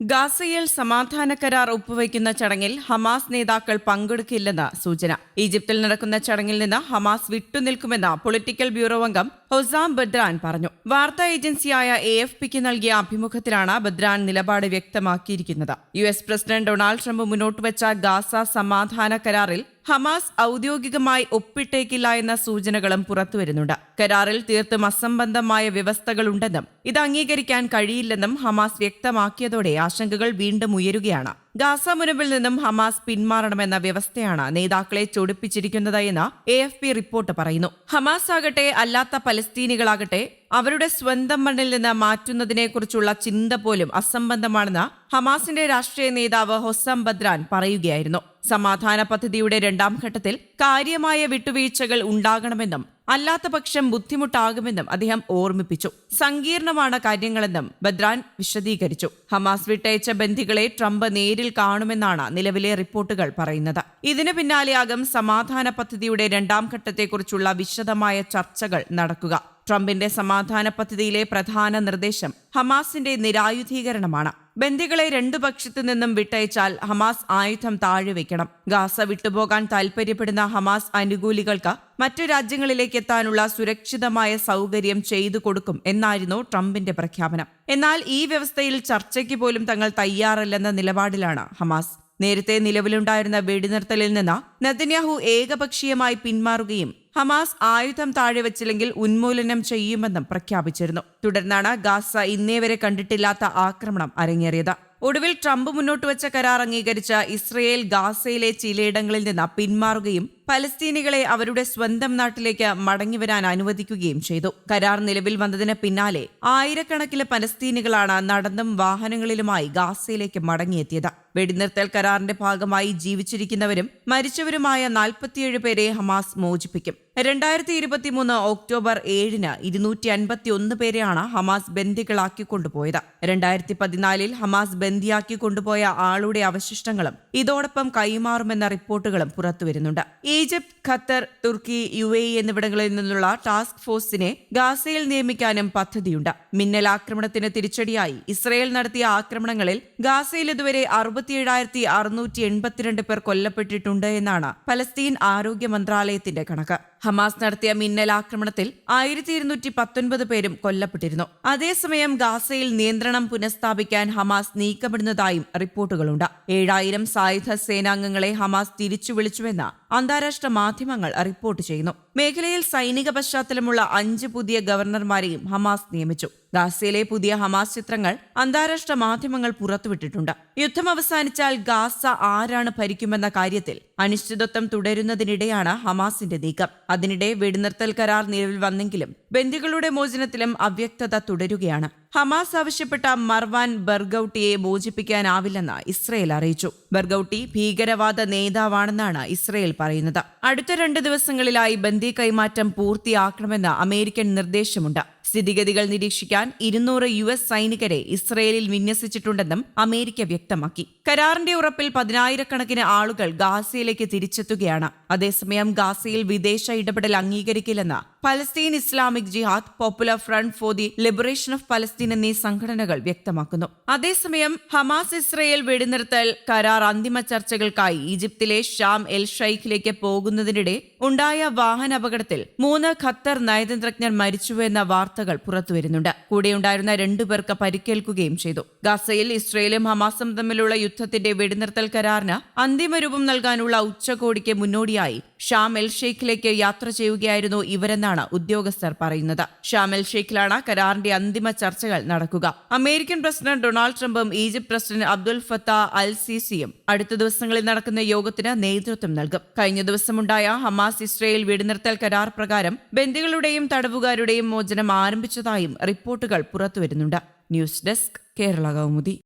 ഗാസയിൽ സമാധാന കരാർ ഒപ്പുവയ്ക്കുന്ന ചടങ്ങിൽ ഹമാസ് നേതാക്കൾ പങ്കെടുക്കില്ലെന്ന് സൂചന. ഈജിപ്തിൽ നടക്കുന്ന ചടങ്ങിൽ നിന്ന് ഹമാസ് വിട്ടുനിൽക്കുമെന്ന് പൊളിറ്റിക്കൽ ബ്യൂറോ അംഗം ഹൊസാം ബദ്രാൻ പറഞ്ഞു. വാർത്താ ഏജൻസിയായ എ എഫ് പിക്ക് നൽകിയ അഭിമുഖത്തിലാണ് ബദ്രാൻ നിലപാട് വ്യക്തമാക്കിയിരിക്കുന്നത്. U S president Donald Trump മുന്നോട്ട് വെച്ച ഗാസ സമാധാന കരാറിൽ ഹമാസ് ഔദ്യോഗികമായി ഒപ്പിട്ടേക്കില്ല എന്ന സൂചനകളും പുറത്തുവരുന്നുണ്ട് കരാറിൽ തീർത്തും അസംബന്ധമായ വ്യവസ്ഥകളുണ്ടെന്നും ഇത് അംഗീകരിക്കാൻ കഴിയില്ലെന്നും ഹമാസ് വ്യക്തമാക്കിയതോടെ ആശങ്കകൾ വീണ്ടും ഉയരുകയാണ്. ഗാസ മുനമ്പിൽ നിന്നും ഹമാസ് പിന്മാറണമെന്ന വ്യവസ്ഥയാണ് നേതാക്കളെ ചൊടിപ്പിച്ചിരിക്കുന്നത് എന്ന് എ എഫ് പി റിപ്പോർട്ട് പറയുന്നു. ഹമാസ് ആകട്ടെ അല്ലാത്ത പലസ്തീനികളാകട്ടെ അവരുടെ സ്വന്തം മണ്ണിൽ നിന്ന് മാറ്റുന്നതിനെക്കുറിച്ചുള്ള ചിന്ത പോലും അസംബന്ധമാണെന്ന് ഹമാസിന്റെ രാഷ്ട്രീയ നേതാവ് ഹൊസം ബദ്രാൻ പറയുകയായിരുന്നു. സമാധാന പദ്ധതിയുടെ രണ്ടാം ഘട്ടത്തിൽ കാര്യമായ വിട്ടുവീഴ്ചകൾ ഉണ്ടാകണമെന്നും അല്ലാത്ത പക്ഷം ബുദ്ധിമുട്ടാകുമെന്നും അദ്ദേഹം ഓർമ്മിപ്പിച്ചു. സങ്കീർണമാണ് കാര്യങ്ങളെന്നും ബദ്രാൻ വിശദീകരിച്ചു. ഹമാസ് വിട്ടയച്ച ബന്ധികളെ ട്രംപ് നേരിൽ കാണുമെന്നാണ് നിലവിലെ റിപ്പോർട്ടുകൾ പറയുന്നത്. ഇതിനു പിന്നാലെയാകും സമാധാന പദ്ധതിയുടെ രണ്ടാം ഘട്ടത്തെക്കുറിച്ചുള്ള വിശദമായ ചർച്ചകൾ നടക്കുക. ട്രംപിന്റെ സമാധാന പദ്ധതിയിലെ പ്രധാന നിർദ്ദേശം ഹമാസിന്റെ നിരായുധീകരണമാണ്. ബന്ദികളെ രണ്ടു പക്ഷത്തു നിന്നും വിട്ടയച്ചാൽ ഹമാസ് ആയുധം താഴെ വയ്ക്കണം ഗാസ വിട്ടുപോകാൻ താൽപര്യപ്പെടുന്ന ഹമാസ് അനുകൂലികൾക്ക് മറ്റു രാജ്യങ്ങളിലേക്ക് എത്താനുള്ള സുരക്ഷിതമായ സൗകര്യം ചെയ്തു കൊടുക്കും എന്നായിരുന്നു ട്രംപിന്റെ പ്രഖ്യാപനം. എന്നാൽ ഈ വ്യവസ്ഥയിൽ ചർച്ചയ്ക്ക് പോലും തങ്ങൾ തയ്യാറല്ലെന്ന നിലപാടിലാണ് ഹമാസ്. നേരത്തെ നിലവിലുണ്ടായിരുന്ന വെടിനിർത്തലിൽ നിന്ന് നെതന്യാഹു ഏകപക്ഷീയമായി പിന്മാറുകയും ഹമാസ് ആയുധം താഴെ വച്ചില്ലെങ്കിൽ ഉന്മൂലനം ചെയ്യുമെന്നും പ്രഖ്യാപിച്ചിരുന്നു. തുടർന്നാണ് ഗാസ ഇന്നേവരെ കണ്ടിട്ടില്ലാത്ത ആക്രമണം അരങ്ങേറിയത്. ഒടുവിൽ ട്രംപ് മുന്നോട്ട് വെച്ച കരാർ അംഗീകരിച്ച ഇസ്രയേൽ ഗാസയിലെ ചിലയിടങ്ങളിൽ നിന്ന് പിന്മാറുകയും പലസ്തീനികളെ അവരുടെ സ്വന്തം നാട്ടിലേക്ക് മടങ്ങിവരാൻ അനുവദിക്കുകയും ചെയ്തു. കരാർ നിലവിൽ വന്നതിന് പിന്നാലെ ആയിരക്കണക്കിന് പലസ്തീനികളാണ് നടന്നും വാഹനങ്ങളിലുമായി ഗാസയിലേക്ക് മടങ്ങിയെത്തിയത്. വെടിനിർത്തൽ കരാറിന്റെ ഭാഗമായി ജീവിച്ചിരിക്കുന്നവരും മരിച്ചവരുമായ നാൽപ്പത്തിയേഴ് പേരെ ഹമാസ് മോചിപ്പിക്കും. രണ്ടായിരത്തി ഇരുപത്തിമൂന്ന് ഒക്ടോബർ ഏഴിന് ഇരുന്നൂറ്റി അൻപത്തി ഒന്ന് പേരെയാണ് ഹമാസ് ബന്ദികളാക്കി കൊണ്ടുപോയത്. രണ്ടായിരത്തി പതിനാലിൽ ഹമാസ് ബന്ദിയാക്കി കൊണ്ടുപോയ ആളുടെ അവശിഷ്ടങ്ങളും ഇതോടൊപ്പം കൈമാറുമെന്ന റിപ്പോർട്ടുകളും പുറത്തുവരുന്നുണ്ട്. ഈജിപ്ത് ഖത്തർ തുർക്കി യു എ എന്നിവിടങ്ങളിൽ നിന്നുള്ള ടാസ്ക് ഫോഴ്സിനെ ഗാസയിൽ നിയമിക്കാനും പദ്ധതിയുണ്ട്. മിന്നൽ ആക്രമണത്തിന് തിരിച്ചടിയായി. ഇസ്രയേൽ നടത്തിയ ആക്രമണങ്ങളിൽ ഗാസയിൽ ഇതുവരെ അറുപത്തിയേഴായിരത്തി അറുന്നൂറ്റി എൺപത്തിരണ്ട് പേർ കൊല്ലപ്പെട്ടിട്ടുണ്ട് എന്നാണ് പലസ്തീൻ ആരോഗ്യ മന്ത്രാലയത്തിന്റെ കണക്ക്. ഹമാസ് നടത്തിയ മിന്നൽ ആക്രമണത്തിൽ ആയിരത്തി ഇരുന്നൂറ്റി പത്തൊൻപത് പേരും കൊല്ലപ്പെട്ടിരുന്നു. അതേസമയം ഗാസയിൽ നിയന്ത്രണം പുനഃസ്ഥാപിക്കാൻ ഹമാസ് നീക്കപ്പെടുന്നതായും റിപ്പോർട്ടുകളുണ്ട്. ഏഴായിരം സായുധ സേനാംഗങ്ങളെ ഹമാസ് തിരിച്ചു വിളിച്ചുവെന്ന് അന്താരാഷ്ട്ര മാധ്യമങ്ങൾ റിപ്പോർട്ട് ചെയ്യുന്നു. മേഖലയിൽ സൈനിക പശ്ചാത്തലമുള്ള അഞ്ച് പുതിയ ഗവർണർമാരെയും ഹമാസ് നിയമിച്ചു. ഗാസയിലെ പുതിയ ഹമാസ് ചിത്രങ്ങൾ അന്താരാഷ്ട്ര മാധ്യമങ്ങൾ പുറത്തുവിട്ടിട്ടുണ്ട്. യുദ്ധം അവസാനിച്ചാൽ ഗാസ ആരാണ് ഭരിക്കുമെന്ന കാര്യത്തിൽ അനിശ്ചിതത്വം തുടരുന്നതിനിടെയാണ് ഹമാസിന്റെ നീക്കം. അതിനിടെ വെടിനിർത്തൽ കരാർ നിലവിൽ വന്നെങ്കിലും ബന്ദികളുടെ മോചനത്തിലും അവ്യക്തത തുടരുകയാണ്. ഹമാസ് ആവശ്യപ്പെട്ട മർവാൻ ബർഗൌട്ടിയെ മോചിപ്പിക്കാനാവില്ലെന്ന് ഇസ്രയേൽ അറിയിച്ചു. ബർഗൌട്ടി ഭീകരവാദ നേതാവാണെന്നാണ് ഇസ്രയേൽ പറയുന്നത്. അടുത്ത രണ്ട് ദിവസങ്ങളിലായി ബന്ദി കൈമാറ്റം പൂർത്തിയാക്കണമെന്ന് അമേരിക്കൻ നിർദ്ദേശമുണ്ട്. സ്ഥിതിഗതികൾ നിരീക്ഷിക്കാൻ ഇരുന്നൂറ് യു എസ് സൈനികരെ ഇസ്രയേലിൽ വിന്യസിച്ചിട്ടുണ്ടെന്നും അമേരിക്ക വ്യക്തമാക്കി. കരാറിന്റെ ഉറപ്പിൽ പതിനായിരക്കണക്കിന് ആളുകൾ ഗാസയിലേക്ക് തിരിച്ചെത്തുകയാണ്. അതേസമയം ഗാസയിൽ വിദേശ ഇടപെടൽ അംഗീകരിക്കില്ലെന്ന് Palestine Islamic Jihad Popular Front for the Liberation of Palestine എന്നീ സംഘടനകൾ വ്യക്തമാക്കുന്നു. അതേസമയം ഹമാസ് ഇസ്രയേൽ വെടിനിർത്തൽ കരാർ അന്തിമ ചർച്ചകൾക്കായി ഈജിപ്തിലെ ഷാം എൽ ഷൈഖിലേക്ക് പോകുന്നതിനിടെ ഉണ്ടായ വാഹന അപകടത്തിൽ മൂന്ന് ഖത്തർ നയതന്ത്രജ്ഞർ മരിച്ചുവെന്ന വാർത്തകൾ പുറത്തുവരുന്നുണ്ട്. കൂടെയുണ്ടായിരുന്ന രണ്ടുപേർക്ക് പരിക്കേൽക്കുകയും ചെയ്തു. ഗാസയിൽ ഇസ്രയേലും ഹമാസും തമ്മിലുള്ള യുദ്ധത്തിന്റെ വെടിനിർത്തൽ കരാറിന് അന്തിമ രൂപം നൽകാനുള്ള ഉച്ചകോടിക്ക് മുന്നോടിയായി ഷാം എൽ ഷെയ്ഖിലേക്ക് യാത്ര ചെയ്യുകയായിരുന്നു ഇവരെന്നാണ് ഉദ്യോഗസ്ഥർ പറയുന്നത്. ഷാമൽ ഷെയ്ഖിലാണ് കരാറിന്റെ അന്തിമ ചർച്ചകൾ നടക്കുക. അമേരിക്കൻ പ്രസിഡന്റ് ഡൊണാൾഡ് ട്രംപും Egypt president Abdel Fattah al സിസിയും അടുത്ത ദിവസങ്ങളിൽ നടക്കുന്ന യോഗത്തിന് നേതൃത്വം നൽകും. കഴിഞ്ഞ ദിവസമുണ്ടായ ഹമാസ് ഇസ്രയേൽ വെടിനിർത്തൽ കരാർ പ്രകാരം ബന്ദികളുടെയും തടവുകാരുടെയും മോചനം ആരംഭിച്ചതായും റിപ്പോർട്ടുകൾ പുറത്തുവരുന്നുണ്ട്. News desk Kerala Kaumudi.